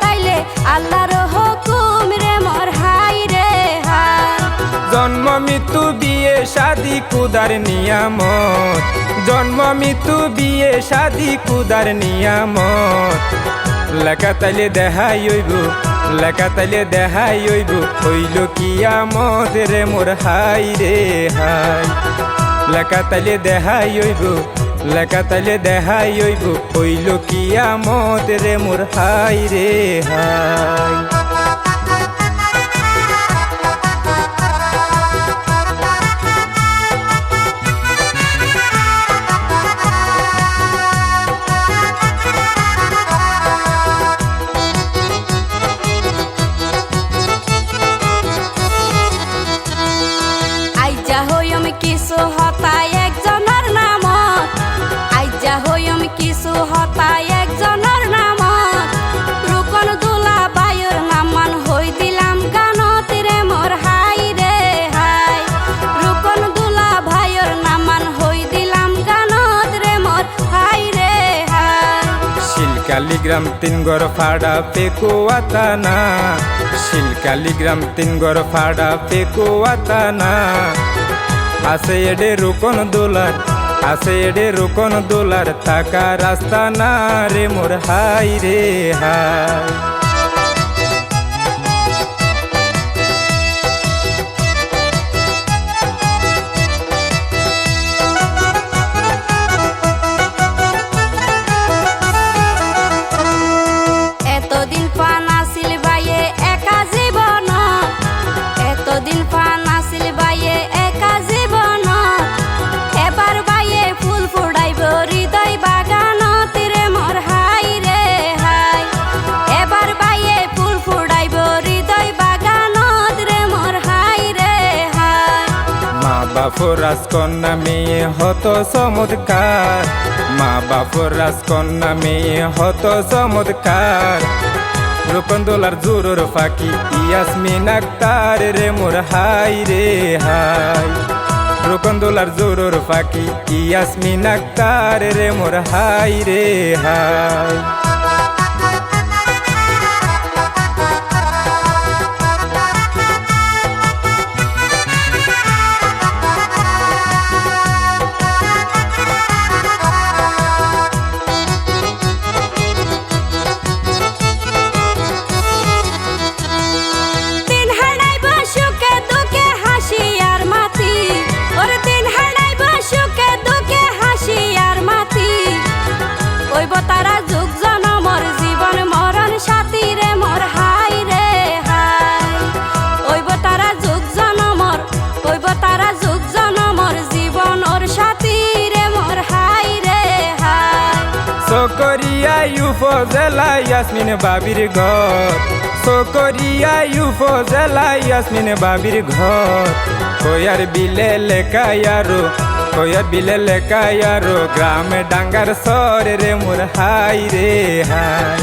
তাইলে আল্লাহর হুকুমিরে মোর হাই রে জন্ম, মৃত্যু, বিয়ে, শাদি, কুদার, নিয়ামত। জন্ম, মৃত্যু, বিয়ে, শাদি, কুদার, নিয়ামত। লেখা তাইলে দেখাই হইব, লেখা তাইলে দেখাই হইব, হইল কিয়ামত রে মোর হাই রে হাই। লেখা তাইলে দেখাই হইব লেখা তাইলে দেখাই হইব হইল কিয়ামত রে মোর হাই রে হাই শিলকালিগ্রাম তিন গড় ফাড়া পেকুয়াতানা শিলকালিগ্রাম তিন গড় ফাড়া পেকুয়াতানা আছে এডে রুকন দোলার, আছে এডে রুকন দোলার তাকা রাস্তা না রে মোর হাই রে হাই। মা রাজকন্যা মেয়ে হত চমৎকার। মা বাপর রাজকন্যা মেয়ে হত চমৎকার। রূপন দোলার জোরর ফাঁকি, ইয়াসমিন আক্তার রে মোর হাই রে হাই। রূপন দোলার জোরর ফাঁকি, ইয়াসমিন আক্তার রে মোর হাই রে হাই। উপজেলা ইয়াসমিন বাবির ঘর সকরিয়া উপজেলা ইয়াসমিন বাবির ঘর কয়ার বিলে লেখায়ারো কয়ার বিলে লেখায়ারো গ্রামে ডাঙ্গার সর রে মোর হাই রে হাই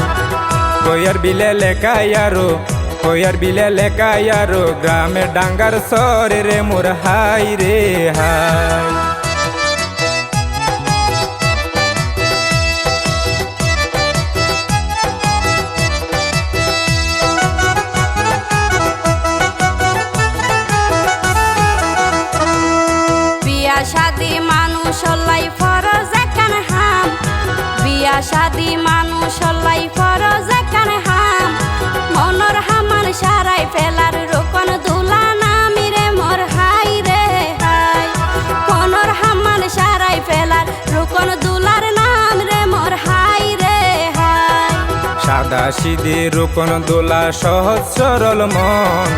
কয়ার বিলে লেখায়ারো কয়ার বিলে লেখায়ারো গ্রামে ডাঙ্গার সর রে মোর হাই রে হাই শাদি মানুষ লাই ফরজ এখানে হাম। মনর হামান সারাই ফেলার সাদা সিদে রোকন দোলা সহজ সরল মন।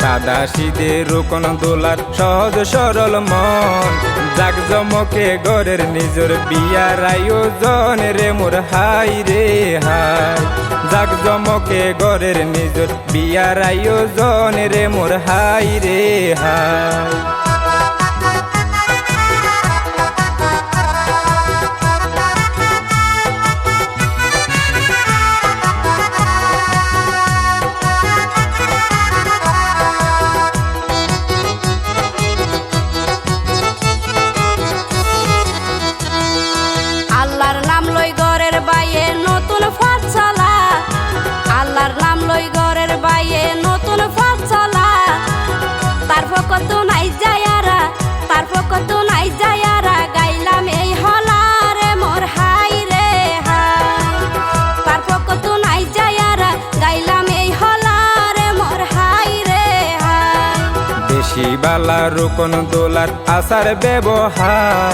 সাদা সিদে রোকন দোলার সহজ সরল মন। জাগ জমকে গরের নিজর বিয়ার আয়োজন রে মোর হাই রে হাই। জাগ জমকে গরের নিজর বিয়ার আয়োজন রে মোর হাই রে হাই। কত নাই যায়ারা তারপর কত নাই যায়ারা গাইলাম এই হলারে মোর হাই রে হাই। তারপর কত নাই যায়ারা গাইলাম এই হলারে মোর হাই রে হাই। বেশি বালা রুকন দোলার আসার ব্যবহার,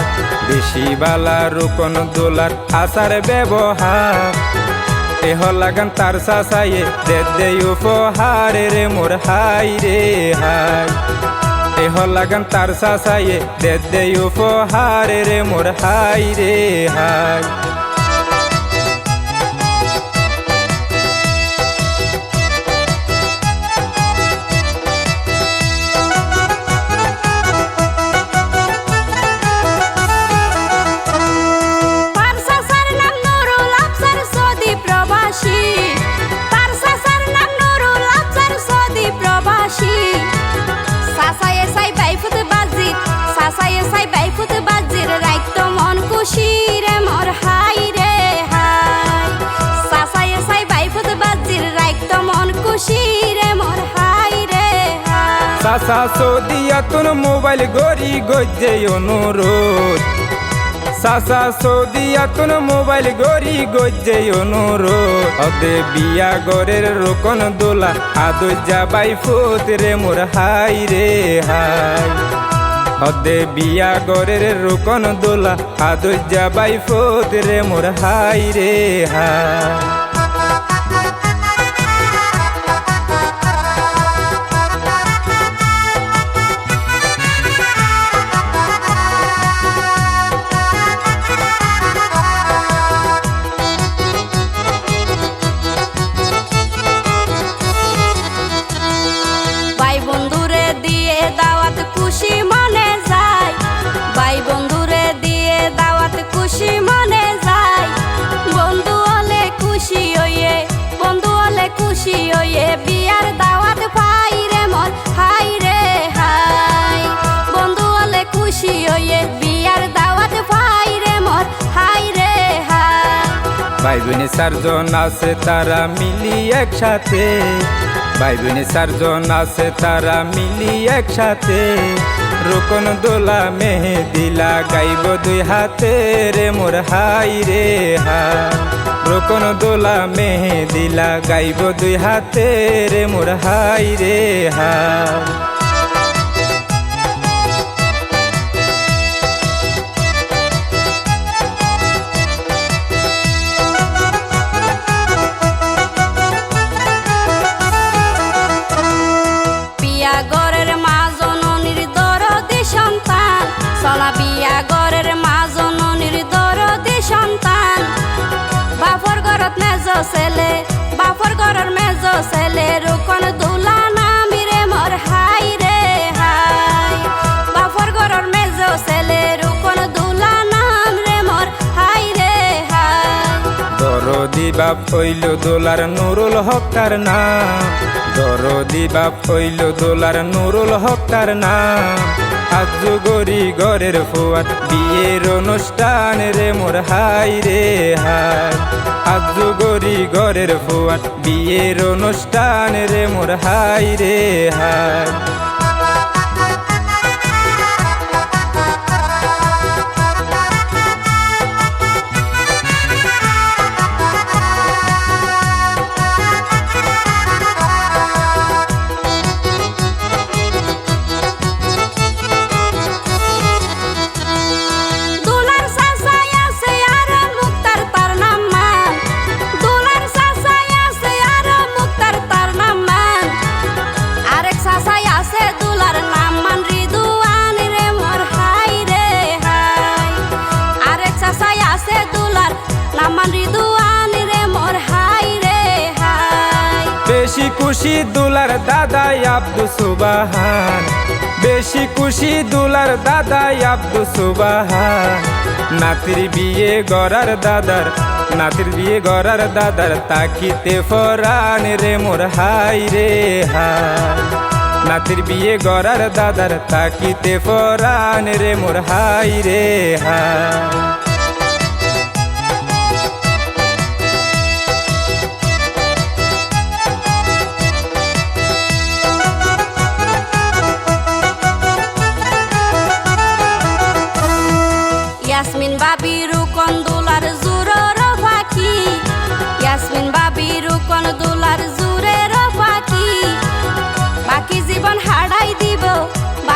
বেশি বালা রুকন দোলার আসার ব্যবহার। লাগান তার সাসায়ে দে দে রে মোর হাই রে হাই। এহ লাগান তার সাসাইয়ে দে দে উপহার রে মোর হাই রে হাই। সাসা সৌদিয়া তুন মোবাইল গরি গজ্জে অনুরোধ। সাসা সৌদিয়া তুন মোবাইল গরি গজ্জে অনুরোধ। অদে বিয়া গরের রোকন দোলা, আদো যাবাই ফুত রে মোর হাই রে হাই। অদে বিয়া গরের রোকন দোলা, আদো যাবাই ফুত রে মোর হাই রে হাই। ভাই বোনে চারজন আছে, তারা মিলি একসাথে। ভাই বোনে চারজন আছে, তারা মিলি একসাথে। রোকন দোলা মেহেদিলা গাইব দুই হাতে রে মোর হাই রে হাই রোকন দোলা মেহেদিলা গাইব দুই হাতে রে মোর হাই রে হাই চলা বিয়া গরের মা জননীর দরদি সন্তান। বাপর ঘরত মেজ ছেলে, বাপর ঘরের মেজ ছেলে, রুকন দুলা নামি রে মোর হাই রে হাই। বাপর ঘরের মেজ ছেলে, রুকন দুলা নাম রে মোর হাই রে হাই। দরদি বাপ হইল দোলার নুরুল হকার নাম। দরদি বাপ হইল দোলার নুরুল হকার নাম। আজ গরি ঘরের ফুয়ার বিয়ের অনুষ্ঠান রে মোর হাই রে হাই আজ গরি ঘরের ফুয়ার বিয়ের অনুষ্ঠান রে মোর হাই রে হাই খুশি দুলার দাদাই আব্দু সুবাহান। বেশি খুশি দুলার দাদাই আব্দু সুবাহান। নাতির বিয়ে গড়ার দাদার, নাতির বিয়ে গড়ার দাদার তাকিতে ফরান রে মোর হাই রে হাই। নাতির বিয়ে গড়ার দাদার তাকিতে ফরান রে মোর হাই রে হাই।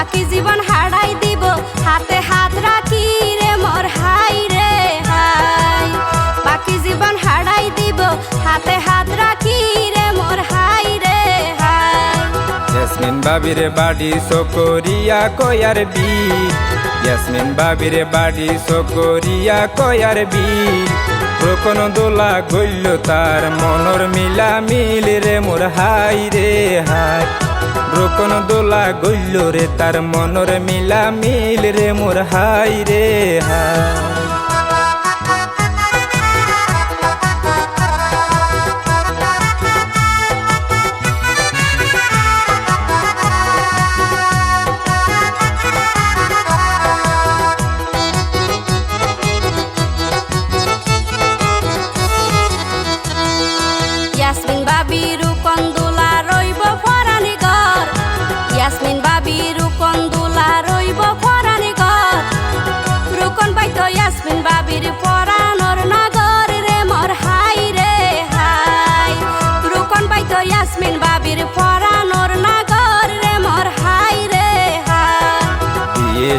বাকি জীবন হারাই দিব। হাতে হাত রাখি রে মোর হাই রে হাই। বাকি জীবন হারাই দিব। হাতে হাত রাখি রে মোর হাই রে হাই। ইয়াসমিন বাবির বাড়ি সকরিয়া কয়ার বি ইয়াসমিন বাবির বাড়ি সকরিয়া কয়ার বি রোকন দোলা গইল তার মনর মিলা মিল রে মোর হাই রে হাই। রোকন দোলা গইল রে তার মনর মিলা মিল রে মোর হাই রে হাই।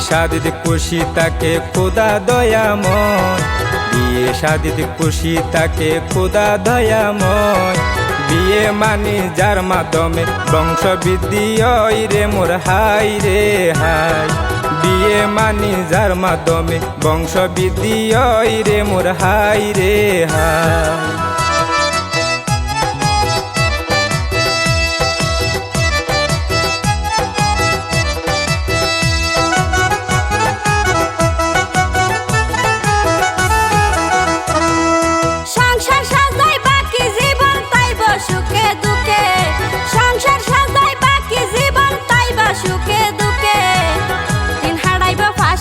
শাদিদ খুশি তাকে খোদা দয়াময় বিয়ে শাদিদ খুশি তাকে খোদা দয়াময় বিয়ে মানি যার মাধ্যমে বংশ বৃদ্ধি রে মোর হাই রে হাই। বিয়ে মানি যার মাধ্যমে বংশ বৃদ্ধি রে মোর হাই রে হাই।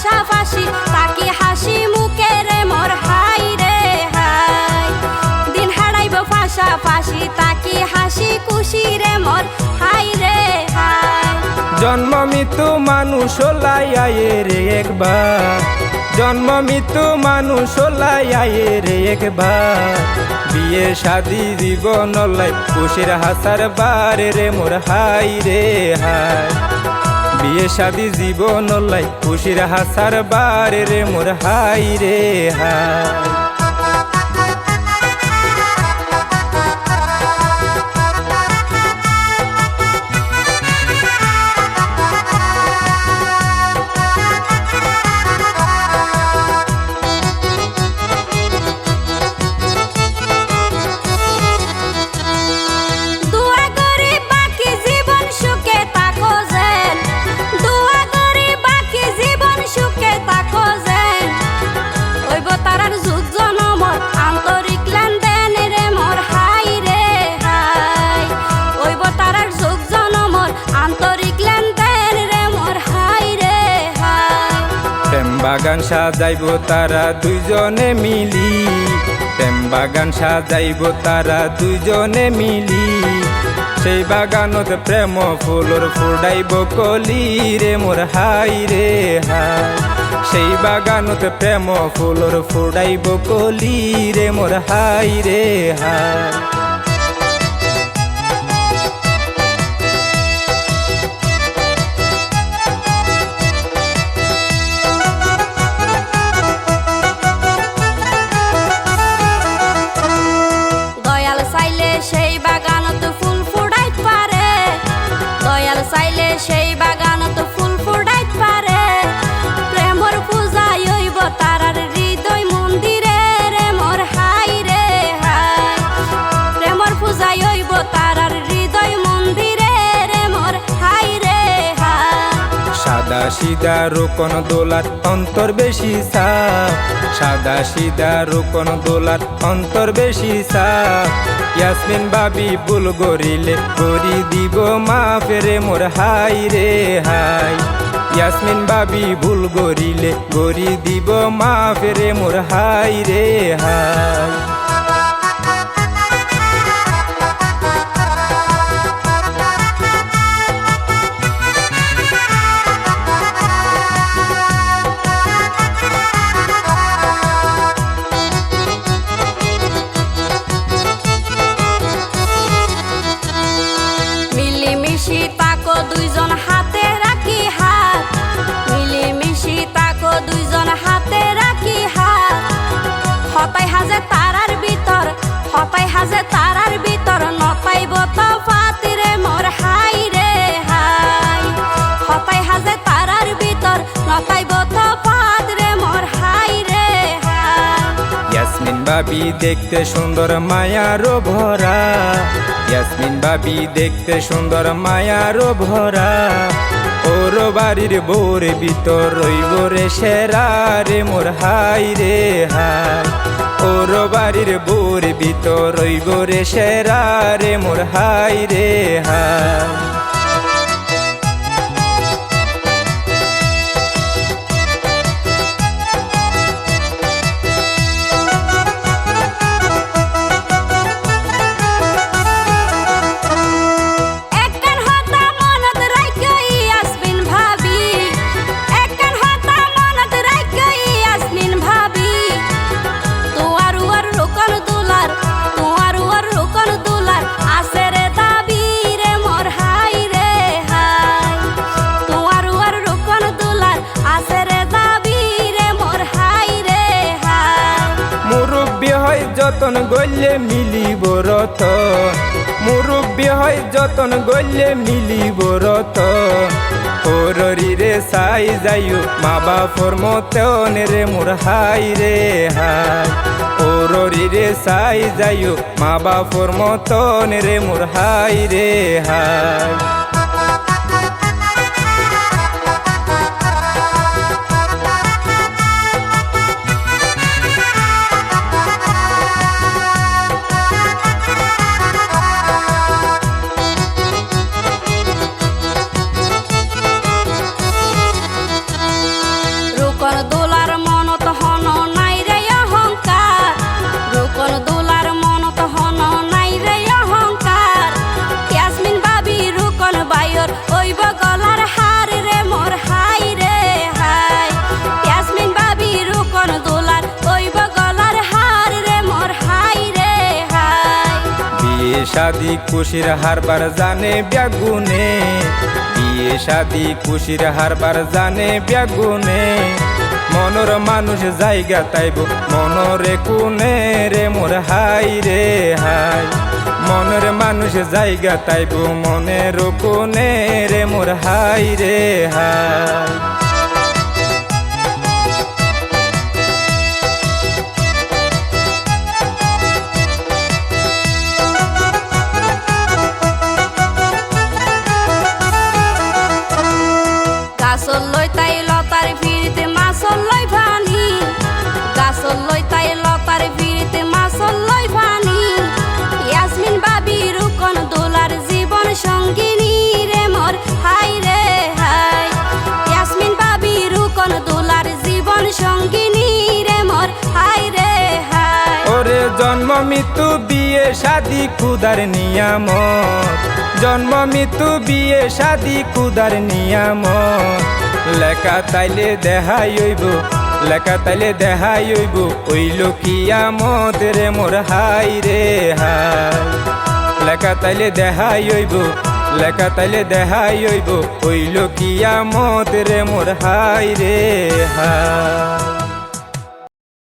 ফাঁসা তাকি হাসি মুখে রে মোর হাই রে হাই। দিন হারাইব ফাঁসি তাকি হাসি খুশি রে মোর হাই রে হাই। জন্ম মৃত্যু মানুষ লাই আয়ে রে একবার। জন্ম মৃত্যু মানুষ লাই আয়ে রে একবার। বিয়ে শাদি জীবন লাই খুশির হাসার বারে রে মোর হাই রে হাই। বিয়ে শাদি জীবন লাই খুশির হাসার বারে রে মোর হাই রে হাই। বাগান সাজাইব তারা দুইজনে মিলি। প্রেম বাগান সাজাইব তারা দুইজনে মিলি। সেই বাগানত প্রেম ফুলর ফুডাইব কলি রে মোর হাই রে হাই। সেই বাগানত প্রেম ফুলর ফুডাইব কলি রে মোর হাই রে হাই। সাদা রোকন দোলার অন্তর বেশি সাপ সাদা সিদা রোকন দোলার অন্তর বেশি সাপ ইয়াসমিন বাবি বুল গরিলে গরি দিব মা ফেরে মোর হাই রে হাই। ইয়াসমিন বাবি ভুল গরিলে গরি দিব মা ফেরে মোর হাই রে হাই। ভাবি দেখতে সুন্দর মায়ারও ভরা। ইয়াসমিন ভাবি দেখতে সুন্দর মায়ারও ভরা। ওর বাড়ির বোর ভিতর রইব রে সেরা রে মোর হাই রে হাই ওর বাড়ির বোর ভিতর রইব রে সেরা রে মোর হাই রে হাই যতন গলে মিলিব রত মুরব্বী হয় যতন গলে মিলিব রত রে সাই যাইও, মা বাপর মতন রে মোর হাই রে হাই। ওররি রে সাই যাইও, মা বাপর মতন রে মোর হাই রে হাই। শাদি খুশির হারবার জানে ব্যাগুনে। বিয়ে শাদি খুশির হারবার জানে ব্যাগুনে। মনর মানুষ জায়গা তাইব মনরে কোনে রে মোর হাই রে হাই। মনের মানুষ জায়গা তাইব মনের কোনে রে মোর হাই রে হাই। মৃত্যু বিয়ে শাদি কুদার নিয়ামত। জন্ম মৃত্যু বিয়ে শাদি কুদার নিয়ামত। লেখা তাইলে দেহাই হইব, লেখা তাইলে দেহাই হইব ওইল কিয়ামত রে মোর হাই রে হাই। লেখা তাইলে দেহাই হইব, লেখা তাইলে দেহাই হইব ওইল কিয়ামত রে মোর হাই রে হাই।